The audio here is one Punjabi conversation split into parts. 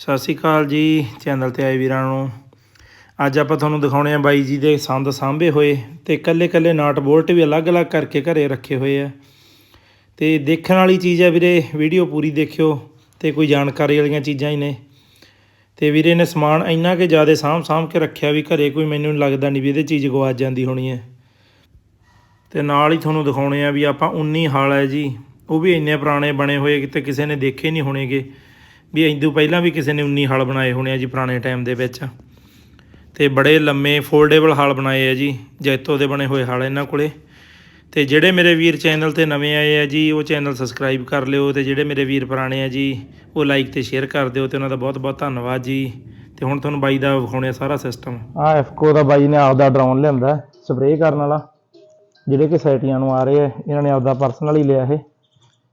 ਸਤਿ ਸ਼੍ਰੀ ਅਕਾਲ ਜੀ, ਚੈਨਲ ਤੇ ਆਏ ਵੀਰਾਂ ਨੂੰ। ਅੱਜ ਆਪਾਂ ਤੁਹਾਨੂੰ ਦਿਖਾਉਣੇ ਆ ਬਾਈ ਜੀ ਦੇ ਸੰਦ ਸਾਂਭੇ ਹੋਏ ਤੇ ਕੱਲੇ ਕੱਲੇ ਨਾਟ ਬੋਲਟ ਵੀ ਅਲੱਗ-ਅਲੱਗ ਕਰਕੇ ਘਰੇ ਰੱਖੇ ਹੋਏ ਆ। ਤੇ ਦੇਖਣ ਵਾਲੀ ਚੀਜ਼ ਹੈ ਵੀਰੇ, ਵੀਡੀਓ ਪੂਰੀ ਦੇਖਿਓ ਤੇ ਕੋਈ ਜਾਣਕਾਰੀ ਵਾਲੀਆਂ ਚੀਜ਼ਾਂ ਹੀ ਨੇ। ਤੇ ਵੀਰੇ ਨੇ ਸਮਾਨ ਇੰਨਾ ਕਿ ਜ਼ਿਆਦਾ ਸਾਂਭ ਸਾਂਭ ਕੇ ਰੱਖਿਆ ਵੀ ਘਰੇ ਕੋਈ ਮੈਨੂੰ ਲੱਗਦਾ ਨਹੀਂ ਵੀ ਇਹਦੇ ਚੀਜ਼ ਗਵਾਚ ਜਾਂਦੀ ਹੋਣੀ ਹੈ। ਤੇ ਨਾਲ ਹੀ ਤੁਹਾਨੂੰ ਦਿਖਾਉਣੇ ਆ ਵੀ ਆਪਾਂ 19 ਹਾਲ ਹੈ ਜੀ, ਉਹ ਵੀ ਇੰਨੇ ਪੁਰਾਣੇ ਬਣੇ ਹੋਏ ਕਿਤੇ ਕਿਸੇ ਨੇ ਦੇਖੇ ਨਹੀਂ ਹੋਣੇਗੇ। ਵੀ ਇੰਦੂ ਪਹਿਲਾਂ ਵੀ ਕਿਸੇ ਨੇ 19 ਹਲ ਬਣਾਏ ਹੋਣੇ ਆ ਜੀ ਪੁਰਾਣੇ ਟਾਈਮ ਦੇ ਵਿੱਚ। ਤੇ ਬੜੇ ਲੰਮੇ ਫੋਲਡੇਬਲ ਹਲ ਬਣਾਏ ਆ ਜੀ ਜੈਤੋ ਦੇ ਬਣੇ ਹੋਏ ਹਲ ਇਹਨਾਂ ਕੋਲੇ। ਤੇ ਜਿਹੜੇ ਮੇਰੇ ਵੀਰ ਚੈਨਲ ਤੇ ਨਵੇਂ ਆਏ ਆ ਜੀ, ਉਹ ਚੈਨਲ ਸਬਸਕ੍ਰਾਈਬ ਕਰ ਲਿਓ ਤੇ ਜਿਹੜੇ ਮੇਰੇ ਵੀਰ ਪੁਰਾਣੇ ਆ ਜੀ, ਉਹ ਲਾਈਕ ਤੇ ਸ਼ੇਅਰ ਕਰ ਦਿਓ ਤੇ ਉਹਨਾਂ ਦਾ ਬਹੁਤ ਬਹੁਤ ਧੰਨਵਾਦ ਜੀ। ਤੇ ਹੁਣ ਤੁਹਾਨੂੰ ਬਾਈ ਦਾ ਵਿਖਾਉਣੇ ਆ ਸਾਰਾ ਸਿਸਟਮ ਆ ਐਫਕੋ ਦਾ ਬਾਈ ਨੇ ਆਪਦਾ ਡਰੋਨ ਲਿਆਂਦਾ ਸਪਰੇਅ ਕਰਨ ਵਾਲਾ। ਜਿਹੜੇ ਕਿ ਸੈਟੀਆਂ ਨੂੰ ਆ ਰਹੇ ਆ, ਇਹਨਾਂ ਨੇ ਆਪਦਾ ਪਰਸਨਲ ਹੀ ਲਿਆ ਇਹ।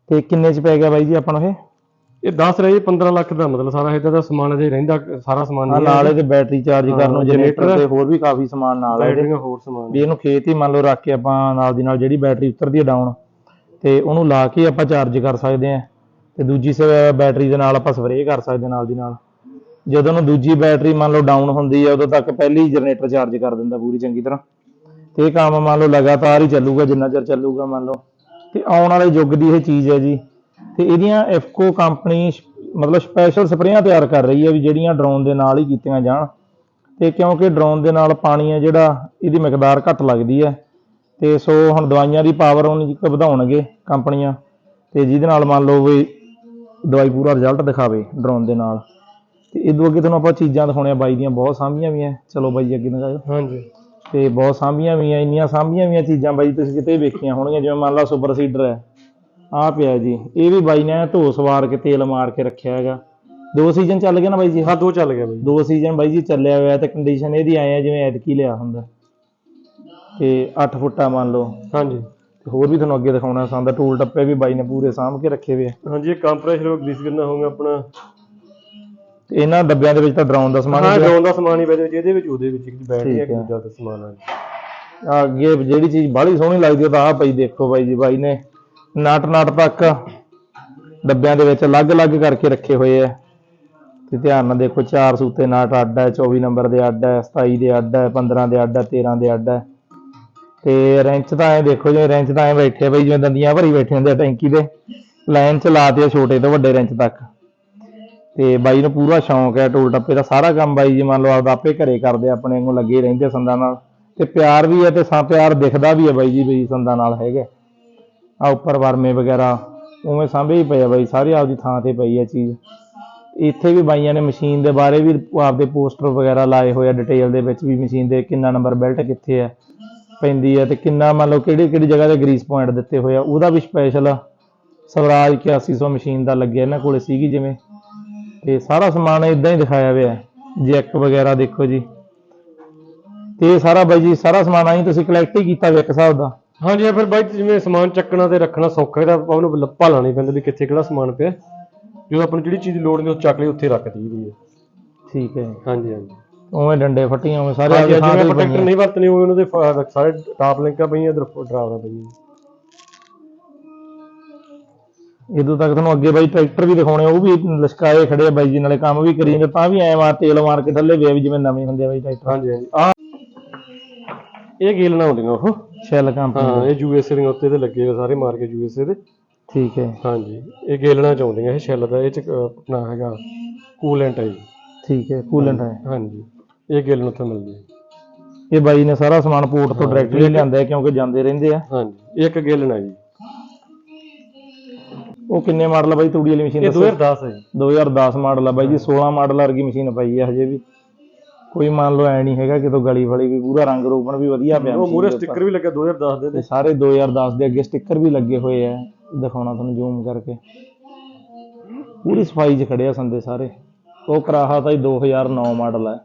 ਤੇ ਕਿੰਨੇ ਚ ਪੈ ਗਿਆ ਬਾਈ ਜੀ ਆਪਾਂ ਨੂੰ ਇਹ? ਇਹ 10 ਰਹੀ 15 ਲੱਖ ਦਾ ਮਤਲਬ ਸਾਰਾ ਇਹਦਾ ਦਾ ਸਮਾਨ ਅਜੇ ਰਹਿੰਦਾ ਸਾਰਾ ਸਮਾਨ ਨਹੀਂ ਨਾਲ ਇਹਦੇ ਬੈਟਰੀ ਚਾਰਜ ਕਰਨ ਨੂੰ ਜਨਰੇਟਰ ਤੇ ਹੋਰ ਵੀ ਕਾਫੀ ਸਮਾਨ ਨਾਲ ਹੈ ਇਹਦੇ। ਬੈਟਰੀਆਂ ਹੋਰ ਸਮਾਨ। ਵੀ ਇਹਨੂੰ ਖੇਤ ਹੀ ਮੰਨ ਲਓ ਰੱਖ ਕੇ ਆਪਾਂ ਨਾਲ ਦੀ ਨਾਲ ਜਿਹੜੀ ਬੈਟਰੀ ਉਤਰਦੀ ਹੈ ਡਾਊਨ ਤੇ ਉਹਨੂੰ ਲਾ ਕੇ ਆਪਾਂ ਚਾਰਜ ਕਰ ਸਕਦੇ ਹਾਂ। ਤੇ ਦੂਜੀ ਸ- ਬੈਟਰੀ ਦੇ ਨਾਲ ਆਪਾਂ ਸਪਰੇਅ ਕਰ ਸਕਦੇ ਹਾਂ ਨਾਲ ਦੀ ਨਾਲ। ਜਦੋਂ ਨੂੰ ਦੂਜੀ ਬੈਟਰੀ ਮੰਨ ਲਓ ਡਾਊਨ ਹੁੰਦੀ ਹੈ ਉਦੋਂ ਤੱਕ ਪਹਿਲੀ ਜਨਰੇਟਰ ਚਾਰਜ ਕਰ ਦਿੰਦਾ ਪੂਰੀ ਚੰਗੀ ਤਰ੍ਹਾਂ। ਤੇ ਇਹ ਕੰਮ ਮੰਨ ਲਓ ਲਗਾਤਾਰ ਹੀ ਚੱਲੂਗਾ ਜਿੰਨਾ ਚਿਰ ਚੱਲੂਗਾ ਮੰਨ ਲਓ। ਤੇ ਆਉਣ ਵਾਲੇ ਯੁੱਗ ਦੀ ਇਹ ਚੀਜ਼ ਹੈ ਜੀ। ਤੇ ਇਹਦੀਆਂ ਐਫਕੋ ਕੰਪਨੀ ਮਤਲਬ ਸਪੈਸ਼ਲ ਸਪਰੇਆਂ ਤਿਆਰ ਕਰ ਰਹੀ ਹੈ ਵੀ ਜਿਹੜੀਆਂ ਡਰੋਨ ਦੇ ਨਾਲ ਹੀ ਕੀਤੀਆਂ ਜਾਣ। ਤੇ ਕਿਉਂਕਿ ਡਰੋਨ ਦੇ ਨਾਲ ਪਾਣੀ ਹੈ ਜਿਹੜਾ ਇਹਦੀ ਮਿਕਦਾਰ ਘੱਟ ਲੱਗਦੀ ਹੈ। ਤੇ ਸੋ ਹੁਣ ਦਵਾਈਆਂ ਦੀ ਪਾਵਰ ਉਹਨੀ ਕੁ ਵਧਾਉਣਗੇ ਕੰਪਨੀਆਂ। ਤੇ ਜਿਹਦੇ ਨਾਲ ਮੰਨ ਲਓ ਵੀ ਦਵਾਈ ਪੂਰਾ ਰਿਜ਼ਲਟ ਦਿਖਾਵੇ ਡਰੋਨ ਦੇ ਨਾਲ। ਤੇ ਇਦੋਂ ਅੱਗੇ ਤੁਹਾਨੂੰ ਆਪਾਂ ਚੀਜ਼ਾਂ ਦਿਖਾਉਣੀਆਂ ਬਾਈ ਦੀਆਂ ਬਹੁਤ ਸਾਂਭੀਆਂ ਵੀ ਐ ਚਲੋ ਬਾਈ ਅੱਗੇ ਦਿਖਾਓ ਹਾਂਜੀ। ਤੇ ਬਹੁਤ ਸਾਂਭੀਆਂ ਵੀ ਐ ਇੰਨੀਆਂ ਸਾਂਭੀਆਂ ਵੀ ਚੀਜ਼ਾਂ ਬਾਈ ਤੁਸੀਂ ਕਿਤੇ ਵੇਖੀਆਂ ਹੋਣਗੀਆਂ ਜਿਵੇਂ ਮੰਨ ਲਓ ਸੁਪਰ ਸੀਡਰ ਹੈ। ਆਹ ਪਿਆ ਜੀ। ਇਹ ਵੀ ਬਾਈ ਨੇ ਧੋ ਸਵਾਰ ਕੇ ਤੇਲ ਮਾਰ ਕੇ ਰੱਖਿਆ ਹੈਗਾ। ਦੋ ਸੀਜ਼ਨ ਚੱਲ ਗਏ ਨਾ ਬਾਈ ਜੀ? ਹਾਂ ਦੋ ਚੱਲ ਗਿਆ ਬਈ ਦੋ ਸੀਜ਼ਨ ਬਾਈ ਜੀ ਚੱਲਿਆ ਹੋਇਆ ਤੇ ਕੰਡੀਸ਼ਨ ਇਹਦੀ ਆਏ ਆ ਜਿਵੇਂ ਐਤਕੀ ਲਿਆ ਹੁੰਦਾ। ਤੇ 8 ਫੁੱਟਾ ਮੰਨ ਲਓ। ਹਾਂਜੀ। ਤੇ ਹੋਰ ਵੀ ਤੁਹਾਨੂੰ ਅੱਗੇ ਦਿਖਾਉਣਾ ਸੰਦਾ ਟੂਲ ਟੱਪੇ ਵੀ ਬਾਈ ਨੇ ਪੂਰੇ ਸਾਂਭ ਕੇ ਰੱਖੇ ਹੋਏ ਆ। ਹਾਂਜੀ ਇਹ ਕੰਪਰੈਸ਼ਰ ਗ੍ਰੀਸ ਕਰਨਾ ਹੋਊਗਾ ਆਪਣਾ। ਤੇ ਇਹਨਾਂ ਡੱਬਿਆਂ ਦੇ ਵਿੱਚ ਤਾਂ ਡਰਾਉਣ ਦਾ ਸਮਾਨ ਹਾਂ। ਡਰੋਨ ਦਾ ਸਮਾਨ ਹੀ ਪਿਆ। ਜਿਹਦੇ ਵਿੱਚ ਉਹਦੇ ਵਿੱਚ ਇੱਕ ਬੈਟਰੀ ਹੈ। ਦੂਜਾ ਦਾ ਸਮਾਨ ਆਹ ਅੱਗੇ ਜਿਹੜੀ ਚੀਜ਼ ਬਾਹਲੀ ਸੋਹਣੀ ਲੱਗਦੀ ਉਹ ਤਾਂ ਆਹ ਪਈ ਦੇਖੋ ਬਾਈ ਜੀ। ਬਾਈ ਨੇ ਨਾਟ ਨਾਟ ਤੱਕ ਡੱਬਿਆਂ ਦੇ ਵਿੱਚ ਅਲੱਗ-ਅਲੱਗ ਕਰਕੇ ਰੱਖੇ ਹੋਏ ਆ ਤੇ ਧਿਆਨ ਨਾਲ ਦੇਖੋ, ਚਾਰ ਸੂਤੇ ਨਾਟ ਅੱਡ ਹੈ 24 ਨੰਬਰ ਦੇ ਅੱਡ ਹੈ 27 ਦੇ ਅੱਡ ਹੈ 15 ਦੇ ਅੱਡ ਹੈ 13 ਦੇ ਅੱਡ ਹੈ ਤੇ ਰੈਂਚ ਤਾਂ ਐ ਦੇਖੋ, ਜਿਵੇਂ ਰੈਂਚ ਤਾਂ ਐ ਬੈਠੇ ਬਈ, ਜਿਵੇਂ ਦੰਦੀਆਂ ਭਰੀ ਬੈਠੇ ਹੁੰਦੇ ਆ ਟੈਂਕੀ ਦੇ, ਲਾਈਨ ਚ ਲਾਤੇ ਆ ਛੋਟੇ ਤੋਂ ਵੱਡੇ ਰੈਂਚ ਤੱਕ। ਤੇ ਬਾਈ ਨੂੰ ਪੂਰਾ ਸ਼ੌਂਕ ਹੈ ਟੋਲ ਟੱਪੇ ਦਾ ਸਾਰਾ ਕੰਮ ਬਾਈ, ਜੀ ਮੰਨ ਲਓ ਆਪਦਾ ਆਪੇ ਘਰੇ ਕਰਦੇ ਆਪਣੇ ਨੂੰ ਲੱਗੇ ਰਹਿੰਦੇ ਸੰਦਾਂ ਨਾਲ। ਤੇ ਪਿਆਰ ਵੀ ਹੈ ਤੇ ਸਾਂ ਪਿਆਰ ਦਿਖਦਾ ਵੀ ਹੈ ਬਾਈ ਜੀ ਬਈ ਸੰਦਾਂ ਨਾਲ ਹੈਗੇ। ਆ ਉੱਪਰ ਵਰਮੇ ਵਗੈਰਾ, ਉਵੇਂ ਸਾਂਭੇ ਹੀ ਪਏ ਆ ਬਾਈ, ਸਾਰੇ ਆਪਦੀ ਥਾਂ ਤੇ ਪਈ ਹੈ ਚੀਜ਼। ਇੱਥੇ ਵੀ ਬਾਈਆਂ ਨੇ ਮਸ਼ੀਨ ਦੇ ਬਾਰੇ ਵੀ ਆਪਦੇ ਪੋਸਟਰ ਵਗੈਰਾ ਲਾਏ ਹੋਏ ਆ ਡਿਟੇਲ ਦੇ ਵਿੱਚ ਵੀ ਮਸ਼ੀਨ ਦੇ ਕਿੰਨਾ ਨੰਬਰ ਬੈਲਟ ਕਿੱਥੇ ਹੈ ਪੈਂਦੀ ਹੈ ਤੇ ਕਿੰਨਾ ਮੰਨ ਲਓ ਕਿਹੜੀ ਕਿਹੜੀ ਜਗ੍ਹਾ ਤੇ ਗਰੀਸ ਪੁਆਇੰਟ ਦਿੱਤੇ ਹੋਏ ਆ, ਉਹਦਾ ਵੀ ਸਪੈਸ਼ਲ ਸਵਰਾਜ 8100 ਮਸ਼ੀਨ ਦਾ ਲੱਗਿਆ ਇਹਨਾਂ ਕੋਲੇ ਸੀਗੀ ਜਿਵੇਂ। ਤੇ ਸਾਰਾ ਸਮਾਨ ਇਦਾਂ ਹੀ ਦਿਖਾਇਆ ਹੋਇਆ ਹੈ, ਜੈਕ ਵਗੈਰਾ ਦੇਖੋ ਜੀ। ਤੇ ਸਾਰਾ ਬਾਈ ਜੀ, ਸਾਰਾ ਸਮਾਨ ਆਈ ਤੁਸੀਂ ਕਲੈਕਟ ਹੀ ਕੀਤਾ ਵੇ ਇੱਕ ਹਿਸਾਬ ਦਾ। ਹਾਂਜੀ ਇਹ ਫਿਰ ਬਾਈ ਜਿਵੇਂ ਸਮਾਨ ਚੱਕਣਾ ਤੇ ਰੱਖਣਾ ਸੌਖਾ ਇਹਦਾ ਆਪਾਂ ਉਹਨੂੰ ਲੱਪਾ ਲਾਣੀ ਪੈਂਦਾ ਵੀ ਕਿੱਥੇ ਕਿਹੜਾ ਸਮਾਨ ਪਿਆ। ਜਦੋਂ ਆਪਾਂ ਨੂੰ ਜਿਹੜੀ ਚੀਜ਼ ਦੀ ਲੋੜ ਨਹੀਂ ਉਹ ਚੱਕ ਲਈ ਉੱਥੇ ਰੱਖ ਦਈਦੀ ਹੈ ਠੀਕ ਹੈ। ਹਾਂਜੀ ਹਾਂਜੀ। ਉਵੇਂ ਡੰਡੇ ਫੱਟੀਆਂ ਉਵੇਂ ਸਾਰੇ ਹਾਂਜੀ ਜਿਵੇਂ ਪਈਆਂ ਨਹੀਂ ਵਰਤਣੀ ਹੋਵੇ ਉਹਨਾਂ ਦੇ ਫ- ਸਾਰੇ ਟਾਪ ਲਿੰਕਾਂ ਪਈਆਂ ਇਧਰ ਡਰਾਵਰਾਂ ਪਈਆਂ। ਇਦੋਂ ਤੱਕ ਤੁਹਾਨੂੰ ਅੱਗੇ ਬਾਈ ਟਰੈਕਟਰ ਵੀ ਦਿਖਾਉਣੇ ਉਹ ਵੀ ਲਸ਼ਕਾਏ ਖੜੇ ਆ ਬਾਈ ਜੀ ਨਾਲੇ ਕੰਮ ਵੀ ਕਰੀ ਜਾਂਦੇ ਤਾਂ ਵੀ ਐ ਮਾਰ ਤੇਲ ਮਾਰ ਕੇ ਥੱਲੇ ਵੇ ਵੀ ਜਿਵੇਂ ਨਵੇਂ ਹੁੰਦੇ ਆ ਬਾਈ ਟਰੈਕਟਰ। ਹਾਂਜੀ ਹਾਂਜੀ। ਆ ਇਹ ਗੇਲਣਾ ਹੁੰਦੀਆਂ ਉਹ। ਸ਼ੈਲ ਕੰਪਨੀ ਹਾਂ ਇਹ ਯੂਐਸਏ ਦੇ ਉੱਤੇ ਤੇ ਲੱਗੇ ਹੋਏ ਸਾਰੇ ਮਾਰ ਕੇ ਯੂਐਸਏ ਦੇ। ਠੀਕ ਹੈ। ਹਾਂਜੀ ਇਹ ਗੇਲਣਾ ਚਾਹੁੰਦੀਆਂ ਇਹ ਸ਼ੈਲ ਦਾ ਇਹ ਚ ਅਹ, ਆਪਣਾ ਹੈਗਾ ਕੂਲੈਂਟ ਹੈ ਜੀ। ਠੀਕ ਹੈ ਕੂਲੈਂਟ ਹੈ। ਹਾਂਜੀ ਇਹ ਗੇਲਣ ਉੱਥੇ ਮਿਲਦੀ ਹੈ। ਇਹ ਬਾਈ ਨੇ ਸਾਰਾ ਸਮਾਨ ਪੋਰਟ ਤੋਂ ਡਾਇਰੈਕਟ ਹੀ ਲਿਆਂਦਾ ਹੈ ਕਿਉਂਕਿ ਜਾਂਦੇ ਰਹਿੰਦੇ ਆ। ਹਾਂਜੀ ਇੱਕ ਗੇਲਣਾ ਜੀ। ਉਹ ਕਿੰਨੇ ਮਾਡਲ ਆ ਬਾਈ? ਤੂੜੀ ਵਾਲੀ ਮਸ਼ੀਨ ਇਹ ਦੱਸੋ। 2010 ਹੈ ਜੀ। 2010 ਮਾਡਲ ਆ ਬਾਈ ਜੀ 16 ਮਾਡਲ ਵਰਗੀ ਮਸ਼ੀਨ ਪਈ ਹੈ ਹਜੇ ਵੀ। ਕੋਈ ਮੰਨ ਲਓ ਐ ਨਹੀਂ ਹੈਗਾ ਕਿਤੋਂ ਗਲੀ ਫਲੀ ਵੀ ਪੂਰਾ ਰੰਗ ਰੋਗਣ ਵੀ ਵਧੀਆ ਪਿਆ ਉਹ ਮੂਰੇ। ਸਟicker ਵੀ ਲੱਗਾ 2010 ਦੇ ਤੇ ਸਾਰੇ 2010 ਦੇ ਅੱਗੇ ਸਟicker ਵੀ ਲੱਗੇ ਹੋਏ ਆ। ਦਿਖਾਉਣਾ ਤੁਹਾਨੂੰ ਜ਼ੂਮ ਕਰਕੇ। ਪੂਰੀ ਸਫ਼ਾਈ 'ਚ ਖੜਿਆ ਸੰਦੇ ਸਾਰੇ। ਉਹ ਕਰਾਹਾ ਤਾਂ ਜੀ 2009 ਮਾਡਲ ਹੈ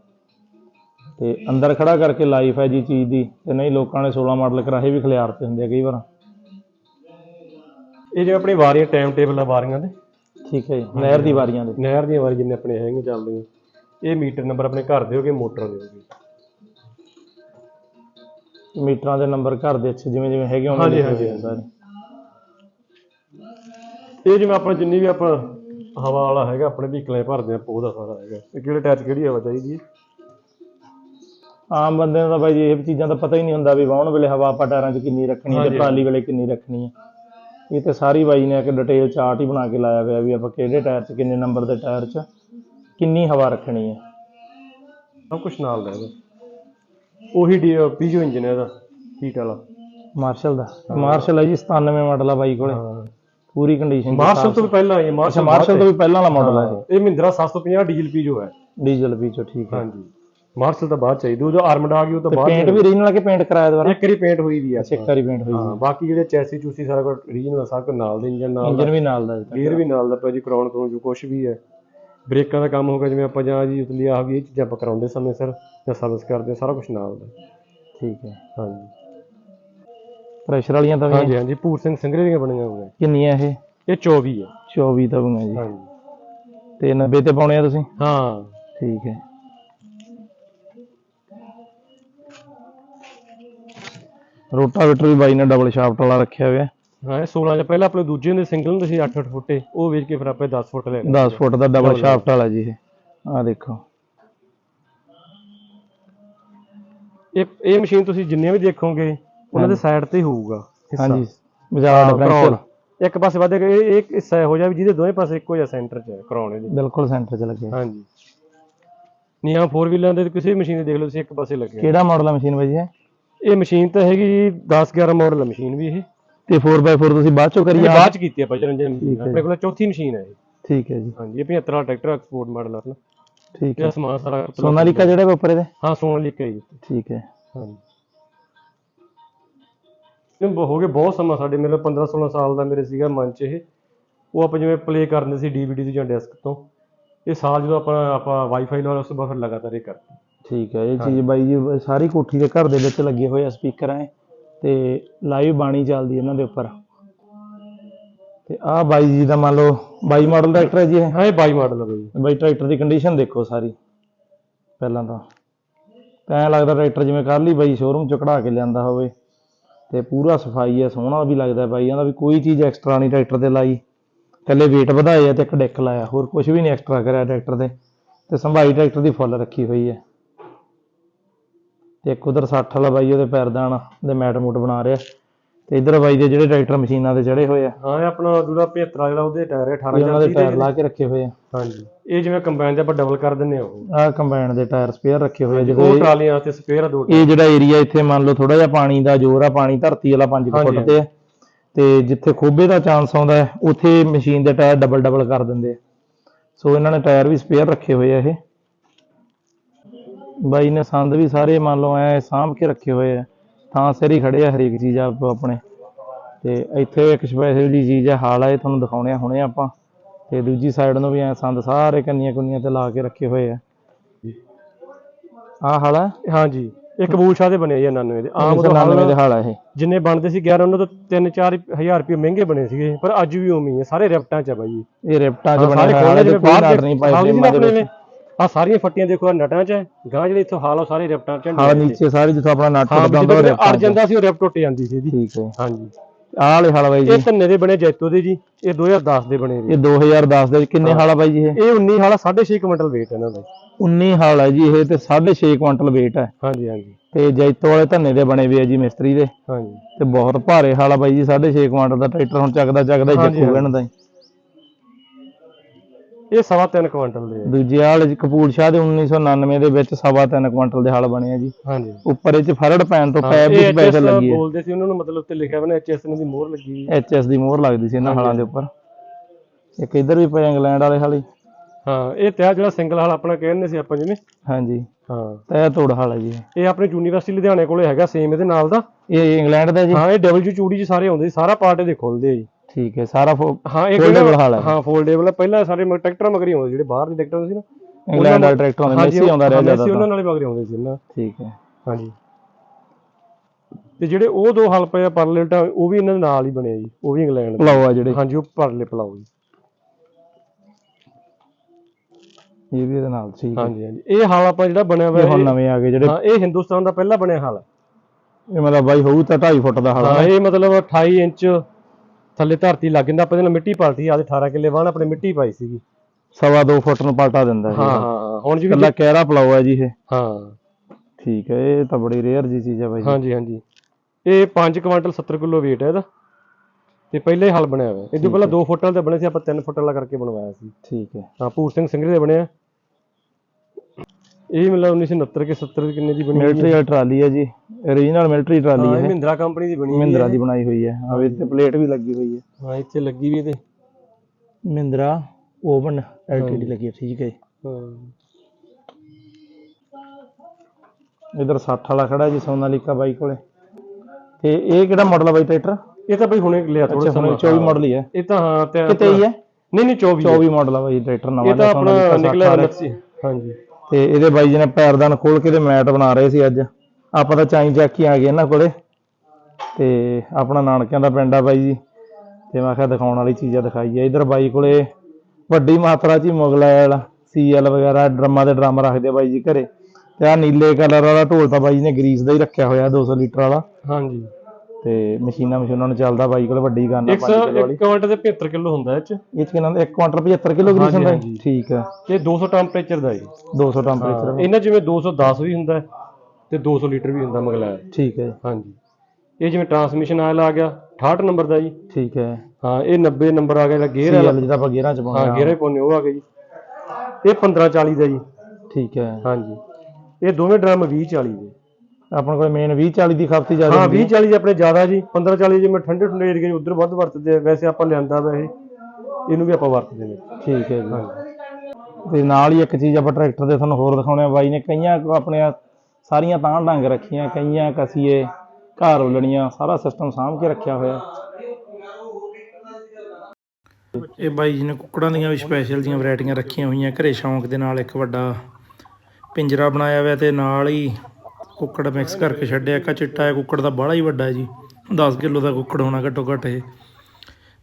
ਤੇ ਅੰਦਰ ਖੜਾ ਕਰਕੇ ਲਾਈਫ ਹੈ ਜੀ ਚੀਜ਼ ਦੀ। ਤੇ ਨਹੀਂ ਲੋਕਾਂ ਨੇ 16 ਮਾਡਲ ਕਰਾਹੇ ਵੀ ਖਿਲਾਰਤੇ ਹੁੰਦੇ ਆ ਕਈ ਵਾਰ। ਇਹ ਜਿਵੇਂ ਆਪਣੀ ਵਾਰੀਆਂ ਟਾਈਮ ਟੇਬਲ ਆ ਵਾਰੀਆਂ ਦੇ। ਠੀਕ ਹੈ ਜੀ ਨਹਿਰ ਦੀ ਵਾਰੀਆਂ ਦੇ। ਨਹਿਰ ਦੀਆਂ ਵਾਰੀ ਜਿੰਨੇ ਆਪਣੇ ਹੈਗੇ ਚੱਲਦੀਆਂ ਇਹ ਮੀਟਰ ਨੰਬਰ ਆਪਣੇ ਘਰ ਦੇ ਹੋਗੇ ਮੋਟਰ ਦੇ ਹੋਗੇ ਮੀਟਰਾਂ ਦੇ ਨੰਬਰ ਘਰ ਦੇ ਅੱਛੇ ਜਿਵੇਂ ਜਿਵੇਂ ਹੈਗੇ ਉਹਨਾਂ ਹਾਂਜੀ, ਦੇ ਹਾਂਜੀ, ਹੋਏ ਆ ਸਾਰੇ ਇਹ ਜਿਵੇਂ ਆਪਾਂ ਜਿੰਨੀ ਵੀ ਆਪਾਂ ਹਵਾ ਵਾਲਾ ਹੈਗਾ ਆਪਣੇ ਵਹੀਕਲਾਂ ਭਰਦੇ ਆ ਉਹਦਾ ਸਾਰਾ ਹੈਗਾ। ਇਹ ਕਿਹੜੇ ਟਾਇਰ 'ਚ ਕਿਹੜੀ ਹਵਾ ਚਾਹੀਦੀ ਹੈ ਆਮ ਬੰਦੇ ਨੂੰ ਤਾਂ ਬਾਈ ਜੀ ਇਹ ਚੀਜ਼ਾਂ ਦਾ ਪਤਾ ਹੀ ਨਹੀਂ ਹੁੰਦਾ ਵੀ ਵਾਹਣ ਵੇਲੇ ਹਵਾ ਆਪਾਂ ਟਾਇਰਾਂ 'ਚ ਕਿੰਨੀ ਰੱਖਣੀ ਹੈ ਤੇ ਹਾਂਜੀ। ਟਰਾਲੀ ਵੇਲੇ ਕਿੰਨੀ ਰੱਖਣੀ ਹੈ ਇਹ ਤੇ ਸਾਰੀ ਬਾਈ ਨੇ ਇੱਕ ਡਿਟੇਲ ਚਾਰਟ ਹੀ ਬਣਾ ਕੇ ਲਾਇਆ ਹੋਇਆ ਵੀ ਆਪਾਂ ਕਿਹੜੇ ਟਾਇਰ 'ਚ ਕਿੰਨੇ ਨੰਬਰ ਦੇ ਟਾਇਰ 'ਚ। ਕਿੰਨੀ ਹਵਾ ਰੱਖਣੀ ਹੈ? ਸਭ ਕੁਝ ਨਾਲ ਇਹਦਾ ਉਹੀ ਪੀਜੋ ਇੰਜਨ ਇਹਦਾ ਹੀਟ ਵਾਲਾ। ਮਾਰਸ਼ਲ ਦਾ? ਮਾਰਸ਼ਲ ਹੈ ਜੀ 97 ਮਾਡਲ ਆ ਬਾਈ ਕੋਲੇ। ਪੂਰੀ ਕੰਡੀਸ਼ਨ ਮਾਰਸ਼ਲ ਤੋਂ ਵੀ ਪਹਿਲਾਂ ਇਹ ਮਾਰਸ਼ਲ ਮਾਰਸ਼ਲ ਤੋਂ ਵੀ ਪਹਿਲਾਂ ਵਾਲਾ ਮਾਡਲ ਹੈ ਇਹ। ਮਹਿੰਦਰਾ 750 ਡੀਜ਼ਲ ਪੀਜੋ ਹੈ। ਡੀਜ਼ਲ ਪੀਚੋ ਠੀਕ ਹੈ। ਹਾਂਜੀ। ਮਾਰਸ਼ਲ ਤਾਂ ਬਾਅਦ ਚਾਹੀਦੀ ਉਹ ਜੋ ਆਰਮਡ ਆ ਗਈ ਉਹ ਤਾਂ ਬਾਅਦ ਪੇਂਟ ਵੀ ਰੀਜਨਲ ਆ ਕੇ ਪੇਂਟ ਕਰਾਇਆ ਦੁਬਾਰਾ? ਇੱਕ ਵਾਰੀ ਪੇਂਟ ਹੋਈ ਵੀ ਆ। ਇੱਕ ਵਾਰੀ ਪੇਂਟ ਹੋਈ ਹਾਂ ਬਾਕੀ ਜਿਹੜੇ ਚੈਸੀ ਚੂਸੀ ਸਾਰਾ ਕੁਝ ਰੀਜਨਲ ਸਭ ਕੁਝ ਨਾਲ ਦੇ ਇੰਜਨ ਨਾਲ ਇੰਜਨ ਵੀ ਨਾਲ ਦਾ ਗੇਅਰ ਵੀ ਨਾਲ ਦਾ ਪਿਆ ਜੀ ਕਰਾਉਣ ਕਰਉਣ ਜੋ ਕੁਝ ਵੀ ਹੈ। ਬ੍ਰੇਕਾਂ ਦਾ ਕੰਮ ਹੋਗਾ ਜਿਵੇਂ ਆਪਾਂ ਜਾਂ ਜੀ ਉਤਲੀ ਆ ਗਈ ਇਹ ਚੀਜ਼ਾਂ ਆਪਾਂ ਕਰਾਉਂਦੇ ਸਮੇਂ ਸਿਰ ਜਾਂ ਸਰਵਿਸ ਕਰਦੇ ਹਾਂ, ਸਾਰਾ ਕੁਝ ਨਾਲ ਦਾ ਠੀਕ ਹੈ। ਹਾਂਜੀ। ਪ੍ਰੈਸ਼ਰ ਵਾਲੀਆਂ ਤਾਂ ਵੀ ਹਾਂਜੀ ਹਾਂਜੀ ਭੂਰ ਸਿੰਘ ਸਿੰਗਰੇ ਦੀਆਂ ਬਣੀਆਂ ਹੋਈਆਂ। ਕਿੰਨੀਆਂ ਇਹ? ਇਹ 24 ਹੈ 24 ਤਾਂ ਹੋਈਆਂ ਜੀ। ਹਾਂਜੀ। ਤੇ 90 ਤੇ ਪਾਉਣੇ ਆ ਤੁਸੀਂ? ਹਾਂ। ਠੀਕ ਹੈ। ਰੋਟਾਵੇਟਰ ਵੀ ਬਾਈ ਨੇ ਡਬਲ ਸ਼ਾਫਟ ਵਾਲਾ ਰੱਖਿਆ ਹੋਇਆ। ਹਾਂ ਇਹ 16 ਚ ਪਹਿਲਾਂ ਆਪਣੇ ਦੂਜੇ ਹੁੰਦੇ ਸਿੰਗਲ ਹੁੰਦੇ ਸੀ 8-8 ਫੁੱਟੇ ਉਹ ਵੇਚ ਕੇ ਫਿਰ ਆਪੇ 10 ਫੁੱਟ ਲੈ ਲਏ 10 ਫੁੱਟ ਦਾ ਡਬਲ ਸ਼ਾਫਟ ਵਾਲਾ ਜੀ ਇਹ। ਆਹ ਦੇਖੋ। ਇਹ ਇਹ ਮਸ਼ੀਨ ਤੁਸੀਂ ਜਿੰਨੀਆਂ ਵੀ ਦੇਖੋਗੇ ਉਹਨਾਂ ਦੇ ਸਾਈਡ ਤੇ ਹੀ ਹੋਊਗਾ। ਹਾਂਜੀ ਬਜਾਜ ਡਿਫਰੈਂਸ਼ੀਅਲ। ਇੱਕ ਪਾਸੇ ਵਧੇ ਇਹ ਇੱਕ ਹਿੱਸਾ ਇਹੋ ਜਿਹਾ ਵੀ ਜਿਹਦੇ ਦੋਵੇਂ ਪਾਸੇ ਇੱਕੋ ਜਿਹਾ ਸੈਂਟਰ 'ਚ ਹੈ ਕਰਾਉਣੇ ਦੇ ਬਿਲਕੁਲ ਸੈਂਟਰ 'ਚ ਲੱਗਿਆ। ਹਾਂਜੀ। ਨਹੀਂ ਆ 4 ਵੀਲਰਾਂ ਦੇ ਕਿਸੇ ਮਸ਼ੀਨ ਦੇ ਦੇਖ ਲਓ ਤੁਸੀਂ ਇੱਕ ਪਾਸੇ ਲੱਗੇ ਕਿਹੜਾ ਮਾਡਲ ਆ ਮਸ਼ੀਨ ਬਾਈ ਇਹ? ਇਹ ਮਸ਼ੀਨ ਤਾਂ ਹੈਗੀ ਜੀ 10 11 ਮਾਡਲ ਮਸ਼ੀਨ ਵੀ ਇਹ। ਤੇ 4x4 ਤੁਸੀਂ ਬਾਅਦ ਚੋਂ ਕਰੀ ਇਹ ਆ? ਬਾਅਦ ਚ ਕੀਤੀ ਠੀਕ ਹੈ। ਆਪਣੇ ਕੋਲ ਚੌਥੀ ਮਸ਼ੀਨ ਹੈ ਇਹ। ਠੀਕ ਹੈ ਜੀ। ਹਾਂਜੀ ਇਹ 75 ਵਾਲਾ ਟਰੈਕਟਰ ਐਕਸਪੋਰਟ ਮਾਡਲ ਆਪਣਾ। ਠੀਕ ਹੈ। ਇਹ ਸਮਾਨ ਸਾਰਾ ਸੋਨਾਲੀਕਾ ਜਿਹੜੇ ਉੱਪਰ ਇਹਦੇ? ਹਾਂ ਸੋਨਾਲੀਕਾ ਹੀ ਠੀਕ ਹੈ। ਹਾਂਜੀ। ਇਹ ਹੋ ਗਏ ਬਹੁਤ ਸਮਾਂ ਸਾਡੇ ਮੇਰੇ 15 16 ਸਾਲ ਦਾ ਮੇਰੇ ਸੀਗਾ ਮਨ ਚ ਇਹ। ਉਹ ਆਪਾਂ ਜਿਵੇਂ ਪਲੇ ਕਰਦੇ ਸੀ ਡੀਵੀਡੀ ਤੋਂ ਜਾਂ ਡਿਸਕ ਤੋਂ। ਇਹ ਸਾਲ ਜਦੋਂ ਆਪਾਂ ਆਪਾਂ ਵਾਈਫਾਈ ਨਾਲ ਉਸ ਤੋਂ ਬਾਅਦ ਫਿਰ ਲਗਾਤਾਰ ਇਹ ਕਰਦੇ। ਠੀਕ ਹੈ ਇਹ ਚੀਜ਼ ਬਾਈ ਜੀ ਸਾਰੀ ਕੋਠੀ ਦੇ ਘਰ ਦੇ ਵਿੱਚ ਲੱਗੇ ਹੋਏ ਆ ਸਪੀਕਰ ਐ। ਤੇ ਲਾਈਵ ਬਾਣੀ ਚੱਲਦੀ ਇਹਨਾਂ ਦੇ ਉੱਪਰ। ਤੇ ਆਹ ਬਾਈ ਜੀ ਦਾ ਮੰਨ ਲਓ ਬਾਈ ਮਾਡਲ ਟਰੈਕਟਰ ਹੈ ਜੀ ਇਹ? ਹਾਂ ਇਹ 22 ਮਾਡਲ ਹੈ ਬਈ ਬਾਈ ਟਰੈਕਟਰ ਦੀ ਕੰਡੀਸ਼ਨ ਦੇਖੋ ਸਾਰੀ ਪਹਿਲਾਂ ਤਾਂ। ਐਂ ਲੱਗਦਾ ਟਰੈਕਟਰ ਜਿਵੇਂ ਕੱਲ੍ਹ ਹੀ ਬਾਈ ਸ਼ੋਰੂਮ ਚੋਂ ਕਢਾ ਕੇ ਲਿਆਂਦਾ ਹੋਵੇ ਤੇ ਪੂਰਾ ਸਫ਼ਾਈ ਹੈ ਸੋਹਣਾ ਵੀ ਲੱਗਦਾ ਬਾਈਆਂ ਦਾ ਵੀ ਕੋਈ ਚੀਜ਼ ਐਕਸਟਰਾ ਨਹੀਂ ਟਰੈਕਟਰ ਤੇ ਲਾਈ। ਥੱਲੇ weight ਵਧਾਏ ਆ ਤੇ ਇੱਕ ਡੈਕ ਲਾਇਆ ਹੋਰ ਕੁਝ ਵੀ ਨਹੀਂ ਐਕਸਟਰਾ ਕਰਿਆ ਟਰੈਕਟਰ ਤੇ ਤੇ ਸੰਭਾਈ ਟਰੈਕਟਰ ਦੀ ਫੁੱਲ ਰੱਖੀ ਹੋਈ ਹੈ। ਤੇ ਇੱਕ ਉਧਰ 60 ਵਾਲਾ ਬਾਈ ਉਹਦੇ ਪੈਰਦਾਨ ਦੇ ਮੈਟ ਮੂਟ ਬਣਾ ਰਿਹਾ। ਤੇ ਇਧਰ ਬਾਈ ਦੇ ਜਿਹੜੇ ਟਰੈਕਟਰ ਮਸ਼ੀਨਾਂ ਤੇ ਚੜੇ ਹੋਏ ਆ। ਹਾਂ ਇਹ ਆਪਣਾ ਜਿਹੜਾ 75 ਵਾਲਾ ਜਿਹੜਾ ਉਹਦੇ ਟਾਇਰ ਹੈ 18 ਇਹ ਉਹਨਾਂ ਦੇ ਟਾਇਰ ਲਾ ਕੇ ਰੱਖੇ ਹੋਏ ਆ। ਹਾਂਜੀ। ਇਹ ਜਿਵੇਂ ਕੰਬਾਈਨ ਦੇ ਆਪਾਂ ਡਬਲ ਕਰ ਦਿੰਨੇ ਆ ਉਹ। ਆਹ ਕੰਬਾਈਨ ਦੇ ਟਾਇਰ ਸਪੇਅਰ ਰੱਖੇ ਹੋਏ ਆ ਜਦੋਂ ਉਹ ਟਰਾਲੀਆਂ ਤੇ ਸਪੇਅਰ ਦੋ ਇਹ ਜਿਹੜਾ ਏਰੀਆ ਇੱਥੇ ਮੰਨ ਲਓ ਥੋੜਾ ਜਿਹਾ ਪਾਣੀ ਦਾ ਜ਼ੋਰ ਆ ਪਾਣੀ ਧਰਤੀ ਵਾਲਾ 5 ਹਾਂਜੀ, ਫੁੱਟ ਤੇ ਆ। ਤੇ ਜਿੱਥੇ ਖੋਬੇ ਦਾ ਚਾਂਸ ਆਉਂਦਾ ਹੈ ਉੱਥੇ ਮਸ਼ੀਨ ਦੇ ਟਾਇਰ ਡਬਲ ਡਬਲ ਕਰ ਦਿੰਦੇ ਆ। ਸੋ ਇਹਨਾਂ ਨੇ ਟਾਇਰ ਵੀ ਸਪੇਅਰ ਰੱਖੇ ਹੋਏ ਆ ਇਹ। ਬਾਈ ਨੇ ਸੰਦ ਵੀ ਸਾਰੇ ਮੰਨ ਲਓ ਐ ਸਾਂਭ ਕੇ ਰੱਖੇ ਹੋਏ ਆ। ਥਾਂ ਸਿਰ ਹੀ ਖੜੇ ਆ ਹਰੇਕ ਚੀਜ਼ ਆਪੋ ਆਪਣੇ। ਤੇ ਇੱਥੇ ਇੱਕ ਸਪੈਸ਼ਲ ਚੀਜ਼ ਹੈ ਹਾਲ ਆ ਇਹ ਤੁਹਾਨੂੰ ਦਿਖਾਉਣੇ ਆ ਹੁਣੇ ਆਪਾਂ। ਤੇ ਦੂਜੀ ਸਾਈਡ ਨੂੰ ਵੀ ਐ ਸੰਦ ਸਾਰੇ ਕੰਨੀਆਂ ਕੁੰਨੀਆਂ ਤੇ ਲਾ ਕੇ ਰੱਖੇ ਹੋਏ ਆ। ਆਹ ਹਾਲ ਆ? ਹਾਂਜੀ ਇਹ ਕਬੂਲ ਸ਼ਾਹ ਦੇ ਬਣੇ ਆ ਜੀ 99 ਦੇ। ਆਮ ਉਦੋਂ 99 ਦੇ ਹਾਲ ਆ ਇਹ। ਜਿੰਨੇ ਬਣਦੇ ਸੀ 11 ਉਹਨਾਂ ਤੋਂ 3-4 ਹਜ਼ਾਰ ਰੁਪਏ ਮਹਿੰਗੇ ਬਣੇ ਸੀਗੇ। ਪਰ ਅੱਜ ਵੀ ਉਵੇਂ ਹੀ ਆ ਸਾਰੇ ਰਿਫਟਾਂ ਚ ਆ ਬਾਈ ਇਹ। ਰਿਪਟਾਂ 'ਚ ਬਣੇ ਹੋਏ ਕੋਈ ਬਾਹਰ ਨਹੀਂ ਫਰੇਮਾਂ ਦੇ ਵਿੱਚ। ਆ ਸਾਰੀਆਂ ਫੱਟੀਆਂ ਦੇਖੋ ਆਹ ਨਟਾਂ ਚ ਹੈ। ਗਾਂ ਜਿਹੜੇ ਇੱਥੋਂ ਹਾਲ ਆ ਸਾਰੇ ਰਿਫਟਾਂ ਚ ਹਾਲ ਨੀਚੇ ਸਾਰੇ ਜਿੱਥੋਂ ਆਪਣਾ ਨਟ ਹਾਂ ਟੁੱਟਦਾ ਹੁੰਦਾ ਅੜ ਰਿਪਟਾਂ। ਜਾਂਦਾ ਸੀ ਉਹ ਰਿਫਟ ਟੁੱਟ ਜਾਂਦੀ ਸੀ ਇਹਦੀ। ਠੀਕ ਹੈ। ਹਾਂਜੀ। ਆਹ ਵਾਲੇ ਹਾਲ ਬਾਈ ਜੀ। ਇਹ ਧੰਨੇ ਦੇ ਬਣੇ ਜੈਤੋ ਦੇ ਜੀ। ਇਹ 2010 ਦੇ ਬਣੇ ਜੀ ਇਹ 2010 ਦੇ ਕਿੰਨੇ ਹਾਲ ਆ ਬਾਈ ਜੀ ਇਹ? ਇਹ 19 ਹਾਲਾ 6.5 ਕੁਇੰਟਲ weight ਇਹਨਾਂ ਦਾ ਜੀ। 19 ਹਾਲ ਹੈ ਜੀ ਇਹ ਤੇ 6.5 ਕੁਇੰਟਲ weight ਹੈ। ਹਾਂਜੀ ਹਾਂਜੀ। ਤੇ ਜੈਤੋ ਵਾਲੇ ਧੰਨੇ ਦੇ ਬਣੇ ਹੋਏ ਆ ਜੀ ਮਿਸਤਰੀ ਦੇ। ਹਾਂਜੀ। ਤੇ ਬਹੁਤ ਭਾਰੇ ਹਾਲ ਆ ਬਾਈ ਜੀ 6.5 ਕੁਇੰਟਲ ਦਾ ਟਰੈਕਟਰ ਹੁਣ ਚੱਕਦਾ ਚੱਕਦਾ ਹੀ ਚੱਕੂ ਦਾ ਹੀ। ਇਹ ਸਵਾ ਤਿੰਨ ਕੁਇੰਟਲ ਦੇ ਆ। ਦੂਜੇ ਹਾਲ ਜੀ ਕਪੂਰ ਸ਼ਾਹ ਦੇ 1999 ਦੇ ਵਿੱਚ ਸਵਾ ਤਿੰਨ ਕੁਇੰਟਲ ਦੇ ਹਾਲ ਬਣੇ ਆ ਜੀ। ਹਾਂਜੀ। ਉੱਪਰ ਇਹ ਚ ਫਰੜ ਪੈਣ ਤੋਂ ਪੈਪ ਇਹ ਵੀ ਸਪੈਸ਼ਲ HS ਲੱਗੀ ਹੈ ਬੋਲਦੇ ਸੀ ਉਹਨਾਂ ਨੂੰ ਮਤਲਬ ਤੇ ਲਿਖਿਆ ਬਣਾ ਐਚਐਸ ਦੀ ਮੋਹਰ ਲੱਗੀ ਐਚਐਸ ਦੀ ਮੋਹਰ ਲੱਗਦੀ ਸੀ ਇਹਨਾਂ ਹਾਲਾਂ ਦੇ ਉੱਪਰ। ਇੱਕ ਇਧਰ ਵੀ ਪਏ ਇੰਗਲੈਂਡ ਵਾਲੇ ਹਾਲੀ। ਹਾਂ ਇਹ ਤੇ ਜਿਹੜਾ ਸਿੰਗਲ ਹਾਲ ਆਪਣਾ ਕਹਿੰਦੇ ਸੀ ਆਪਾਂ ਜਿਵੇਂ। ਹਾਂਜੀ। ਹਾਂ। ਤੈ ਤੋੜ ਹਾਲ ਹੈ ਜੀ ਇਹ। ਇਹ ਆਪਣੇ ਯੂਨੀਵਰਸਿਟੀ ਲੁਧਿਆਣੇ ਕੋਲੇ ਹੈਗਾ ਸੇਮ ਇਹਦੇ ਨਾਲ ਦਾ। ਇਹ ਇੰਗਲੈਂਡ ਦਾ ਜੀ। ਹਾਂ ਇਹ ਡਬਲਯੂ ਚੂੜੀ ਚ ਸਾਰੇ ਆਉਂਦੇ ਸੀ ਸਾਰਾ ਪਾਰਟ ਇਹਦੇ ਖੁੱਲਦੇ ਆ ਜੀ। ਠੀਕ ਹੈ ਸਾਰਾ ਫੋ- ਹਾਂ ਇਹ Foldable ਕਿਹੜਾ- ਹਾਲ ਹੈ। ਹਾਂ ਫੋਲਡੇਬਲ ਹੈ। ਪਹਿਲਾਂ ਸਾਰੇ ਟਰੈਕਟਰ ਮਗਰੀ ਆਉਂਦੇ ਜਿਹੜੇ ਬਾਹਰ ਦੇ ਟਰੈਕਟਰ ਸੀ ਨਾ ਇੰਗਲੈਂਡ ਵਾਲੇ ਟਰੈਕਟਰ ਆਉਂਦੇ ਹਾਂਜੀ, ਮੈਸੀ ਆਉਂਦਾ ਰਿਹਾ ਹਾਂ, ਮੈਸੀ ਜ਼ਿਆਦਾ ਉਹਨਾਂ ਨਾਲ ਹੀ ਮਗਰੀ ਆਉਂਦੇ ਸੀ ਨਾ। ਠੀਕ ਹੈ। ਹਾਂਜੀ। ਤੇ ਜਿਹੜੇ ਉਹ ਦੋ ਹਲ ਪਏ ਆ ਪਰਲੇ ਟਾ ਉਹ ਵੀ ਇਹਨਾਂ ਦੇ ਨਾਲ ਹੀ ਬਣੇ ਆ ਜੀ ਉਹ ਵੀ ਇੰਗਲੈਂਡ ਦੇ। ਪਲਾਓ ਆ ਜਿਹੜੇ। ਹਾਂਜੀ ਉਹ ਪਰਲੇ ਪਲਾਓ ਜੀ। ਇਹ ਵੀ ਇਹਦੇ ਨਾਲ ਠੀਕ ਹੈ। ਹਾਂਜੀ ਹਾਂਜੀ। ਇਹ ਹਾਲ ਆਪਾਂ ਜਿਹੜਾ ਬਣਿਆ ਇਹ ਹੋਇਆ ਹੁਣ ਇਹ- ਨਵੇਂ ਆ ਗਏ ਜਿਹੜੇ ਹਾਂ ਇਹ ਹਿੰਦੁਸਤਾਨ ਦਾ ਪਹਿਲਾ ਬਣਿਆ ਹਾਲ ਹੈ। ਇਹ ਮਤਲਬ ਬਾਈ ਹੋਊ ਤਾਂ 2.5 ਫੁੱਟ ਦਾ ਹਾਲ ਹਾਂ ਇਹ ਮਤਲਬ 28 ਇੰਚ ਥੱਲੇ ਧਰਤੀ ਲੱਗ ਜਾਂਦਾ ਆਪਾਂ ਇਹਦੇ ਨਾਲ ਮਿੱਟੀ ਪਾਲਤੀ ਆਦੇ 18 ਕਿੱਲੇ ਵਾਹਣ ਆਪਣੇ ਮਿੱਟੀ ਪਾਈ ਸੀਗੀ। ਸਵਾ ਦੋ ਫੁੱਟ ਨੂੰ ਪਲਟਾ ਦਿੰਦਾ ਹਾਂ ਹੈ ਹੁਣ ਜੀ ਕੱਲਾ ਕਹਿਰਾ ਪਲਾਓ ਹੈ ਜੀ ਇਹ। ਹਾਂ। ਠੀਕ ਹੈ ਇਹ ਤਾਂ ਬੜੀ ਰੇਅਰ ਜੀ ਚੀਜ਼ ਹੈ ਬਾਈ ਹਾਂਜੀ ਹਾਂਜੀ। ਇਹ 5 ਕੁਇੰਟਲ 70 ਕਿਲੋ weight ਹੈ ਇਹਦਾ। ਤੇ ਪਹਿਲੇ ਹਲ ਬਣਿਆ ਹੋਇਆ। ਇਹ ਤੋਂ ਪਹਿਲਾਂ 2 ਫੁੱਟ ਤੇ ਬਣੇ ਸੀ ਆਪਾਂ 3 ਫੁੱਟ ਵਾਲਾ ਕਰਕੇ ਬਣਵਾਇਆ ਸੀ। ਠੀਕ ਹੈ। ਹਾਂ ਪੂਰ ਸਿੰਘ ਸਿੰਘਰੇ ਦੇ ਬਣਿਆ ਇਹ ਮਤਲਬ 1969 ਕੇ 70 ਕਿੰਨੇ ਦੀ ਬਣੀ ਮਿਲਟਰੀ ਟਰਾਲੀ ਹੈ ਜੀ। ਓਰੀਜਨਲ ਮਿਲਟਰੀ ਟਰਾਲੀ ਹਾਂ ਹੈ। ਇਹ ਮਹਿੰਦਰਾ ਕੰਪਨੀ ਦੀ ਬਣੀ ਹੋਈ ਮਹਿੰਦਰਾ ਹੈ। ਦੀ ਬਣਾਈ ਹੋਈ ਹੈ। ਆ ਤੇ ਪਲੇਟ ਵੀ ਲੱਗੀ ਹੋਈ ਹੈ। ਹਾਂ ਇੱਥੇ ਲੱਗੀ ਵੀ ਇਹਦੇ। ਮਹਿੰਦਰਾ ਓਵਨ ਐਲਟੀਡੀ ਲੱਗੀ ਹੈ ਠੀਕ ਹੈ। ਹਾਂ। ਇਧਰ 60 ਵਾਲਾ ਖੜਾ ਜੀ ਸੋਨਾਲੀਕਾ ਬਾਈ ਕੋਲੇ। ਤੇ ਇਹ ਕਿਹੜਾ ਮਾਡਲ ਹੈ ਬਾਈ ਟਰੈਕਟਰ? ਇਹ ਤਾਂ ਬਈ ਹੁਣੇ ਲਿਆ ਥੋੜਾ ਅੱਛਾ ਹੁਣ 24 ਮਾਡਲ ਹੀ ਹੈ। ਇਹ ਤਾਂ ਹਾਂ ਤੇ ਕਿਤੇ ਹੀ ਹੈ? ਨਹੀਂ ਨਹੀਂ 24 24 ਮਾਡਲ ਆ ਬਾਈ ਟਰੈਕਟਰ ਨਵਾਂ ਇਹ ਤਾਂ ਲਿਆ ਆਪਣਾ ਨਿਕਲਿਆ 60 ਲੱਸੀ ਹਾਂਜੀ। ਤੇ ਇਹਦੇ ਬਾਈ ਜੀ ਨੇ ਪੈਰਦਾਨ ਖੋਲ ਕੇ ਤੇ ਮੈਟ ਬਣਾ ਰਹੇ ਸੀ ਅੱਜ। ਆਪਾਂ ਤਾਂ ਚਾਈ ਚੱਕੀ ਆ ਗਏ ਇਹਨਾਂ ਕੋਲੇ। ਤੇ ਆਪਣਾ ਨਾਨਕਿਆਂ ਦਾ ਪਿੰਡ ਆ ਬਾਈ ਜੀ। ਤੇ ਮੈਂ ਕਿਹਾ ਦਿਖਾਉਣ ਵਾਲੀ ਚੀਜ਼ਾਂ ਦਿਖਾਈਏ। ਇਧਰ ਬਾਈ ਕੋਲੇ ਵੱਡੀ ਮਾਤਰਾ 'ਚ ਮੁਗਲੈਲ ਸੀਐਲ ਵਗੈਰਾ ਡਰਮਾਂ ਦੇ ਡਰਮ ਰੱਖਦੇ ਆ ਬਾਈ ਜੀ ਘਰੇ। ਤੇ ਆ ਨੀਲੇ ਕਲਰ ਵਾਲਾ ਢੋਲ ਤਾਂ ਬਾਈ ਜੀ ਨੇ ਗਰੀਸ ਦਾ ਹੀ ਰੱਖਿਆ ਹੋਇਆ 200 ਲੀਟਰ ਵਾਲਾ। ਹਾਂਜੀ। ਤੇ ਮਸ਼ੀਨਾਂ ਮਸ਼ੀਨਾਂ ਨੂੰ ਚੱਲਦਾ ਬਾਈ ਕੋਲ ਵੱਡੀ ਗੰਨ ਆ 100 5 ਕਿਲੋ ਵਾਲੀ। ਇੱਕ ਕੁਇੰਟਲ ਦੇ 75 ਕਿਲੋ ਹੁੰਦਾ ਇਹ ਚ। ਇਹ 'ਚ ਕਿੰਨਾ 1 ਕੁਆਂਟਲ 75 ਕਿਲੋ ਗਰੀਸ ਹੁੰਦਾ। ਜੀ? ਠੀਕ ਹੈ। ਤੇ 200 ਟੈਂਪਰੇਚਰ ਦਾ ਜੀ। 200 ਟੈਂਪਰੇਚਰ ਇਹਨਾਂ ਜਿਵੇਂ 210 ਵੀ ਹੁੰਦਾ ਹੈ। ਤੇ 200 ਲੀਟਰ ਵੀ ਹੁੰਦਾ ਮਗਲਾ। ਠੀਕ ਹੈ ਹਾਂਜੀ। ਇਹ ਜਿਵੇਂ ਟਰਾਂਸਮਿਸ਼ਨ ਆਇਲ ਆ ਗਿਆ 68 ਨੰਬਰ ਦਾ ਜੀ। ਠੀਕ ਹੈ। ਹਾਂ ਇਹ 90 ਨੰਬਰ ਆ ਗਿਆ ਜਿਹੜਾ ਗੇਅਰ ਵਾਲਾ। ਜਿਹਦਾ ਆਪਾਂ ਗੇਅਰਾਂ 'ਚ ਹਾਂ ਪਾਉਂਦੇ ਗੇਅਰ ਪਾਉਣੇ ਉਹ ਆ ਗਿਆ ਜੀ। ਇਹ 1540 ਦਾ ਜੀ। ਠੀਕ ਹੈ। ਹਾਂਜੀ। ਇਹ ਦੋਵੇਂ ਡਰਮ 2040 ਦੇ। ਆਪਣੇ ਕੋਲ ਮੇਨ 20 40 ਦੀ ਖਪਤ ਹੀ ਜ਼ਿਆਦਾ ਹਾਂ ਹੁੰਦੀ ਹੈ। 2040 ਆਪਣੇ ਜ਼ਿਆਦਾ ਜੀ। 1540 ਜਿਵੇਂ ਠੰਡੇ ਠੰਡੇ ਏਰੀਏ ਉਧਰ ਵੱਧ ਵਰਤਦੇ ਆ ਵੈਸੇ ਆਪਾਂ ਲਿਆਂਦਾ ਵਾ ਇਹ। ਇਹਨੂੰ ਵੀ ਆਪਾਂ ਵਰਤਦੇ ਨੇ। ਠੀਕ ਹੈ ਜੀ। ਤੇ ਨਾਲ ਹੀ ਇੱਕ ਚੀਜ਼ ਆਪਾਂ ਟਰੈਕਟਰ ਦੇ ਤੁਹਾਨੂੰ ਹੋਰ ਦਿਖਾਉਣੇ ਆ। ਬਾਈ ਨੇ ਕਈਆਂ ਆਪਣੇ ਸਾਰੀਆਂ ਤਾਂ ਢੰਗ ਰੱਖੀਆਂ, ਕਈਆਂ ਕਸੀਏ ਘਰ ਉਲਣੀਆਂ ਸਾਰਾ ਸਿਸਟਮ ਸਾਂਭ ਕੇ ਰੱਖਿਆ ਹੋਇਆ। ਇਹ ਬਾਈ ਜੀ ਨੇ ਕੁੱਕੜਾਂ ਦੀਆਂ ਵੀ ਸਪੈਸ਼ਲ ਦੀਆਂ ਵੈਰਾਈਟੀਆਂ ਰੱਖੀਆਂ ਹੋਈਆਂ, ਘਰੇ ਸ਼ੌਂਕ ਦੇ ਨਾਲ ਇੱਕ ਵੱਡਾ ਪਿੰਜਰਾ ਬਣਾਇਆ ਹੋਇਆ ਤੇ ਨਾਲ ਹੀ ਕੁੱਕੜ ਮਿਕਸ ਕਰਕੇ ਛੱਡਿਆ, ਇੱਕ ਚਿੱਟਾ ਹੈ ਕੁੱਕੜ ਦਾ ਬਾਹਲਾ ਹੀ ਵੱਡਾ ਹੈ ਜੀ 10 ਕਿਲੋ ਦਾ ਕੁੱਕੜ ਹੋਣਾ ਘੱਟੋ ਘੱਟ ਇਹ।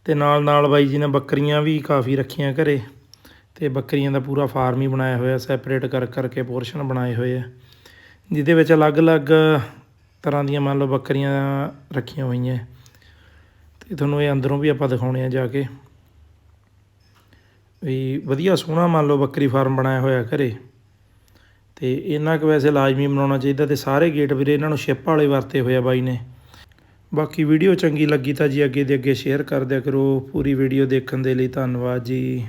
ਤੇ ਨਾਲ ਨਾਲ ਬਾਈ ਜੀ ਨੇ ਬੱਕਰੀਆਂ ਵੀ ਕਾਫੀ ਰੱਖੀਆਂ ਘਰੇ, ਤੇ ਬੱਕਰੀਆਂ ਦਾ ਪੂਰਾ ਫਾਰਮ ਹੀ ਬਣਾਇਆ ਹੋਇਆ ਸੈਪਰੇਟ ਕਰ ਕਰਕੇ ਪੋਰਸ਼ਨ ਬਣਾਏ ਹੋਏ ਆ। ਜਿਹਦੇ ਵਿੱਚ ਅਲੱਗ-ਅਲੱਗ ਤਰ੍ਹਾਂ ਦੀਆਂ ਮੰਨ ਲਓ ਬੱਕਰੀਆਂ ਰੱਖੀਆਂ ਹੋਈਆਂ। ਤੇ ਤੁਹਾਨੂੰ ਇਹ ਅੰਦਰੋਂ ਵੀ ਆਪਾਂ ਦਿਖਾਉਣੇ ਆ ਜਾ ਕੇ। ਵੀ ਵਧੀਆ ਸੋਹਣਾ ਮੰਨ ਲਓ ਬੱਕਰੀ ਫਾਰਮ ਬਣਾਇਆ ਹੋਇਆ ਘਰੇ। ਤੇ ਇਹਨਾਂ ਕੁ ਵੈਸੇ ਲਾਜ਼ਮੀ ਬਣਾਉਣਾ ਚਾਹੀਦਾ ਤੇ ਸਾਰੇ ਗੇਟ ਵੀਰੇ ਇਹਨਾਂ ਨੂੰ ਸ਼ਿਪ ਵਾਲੇ ਵਰਤੇ ਹੋਏ ਆ ਬਾਈ ਨੇ। ਬਾਕੀ ਵੀਡੀਓ ਚੰਗੀ ਲੱਗੀ ਤਾਂ ਜੀ ਅੱਗੇ ਦੇ ਅੱਗੇ ਸ਼ੇਅਰ ਕਰ ਦਿਆ ਕਰੋ। ਪੂਰੀ ਵੀਡੀਓ ਦੇਖਣ ਦੇ ਲਈ ਧੰਨਵਾਦ ਜੀ।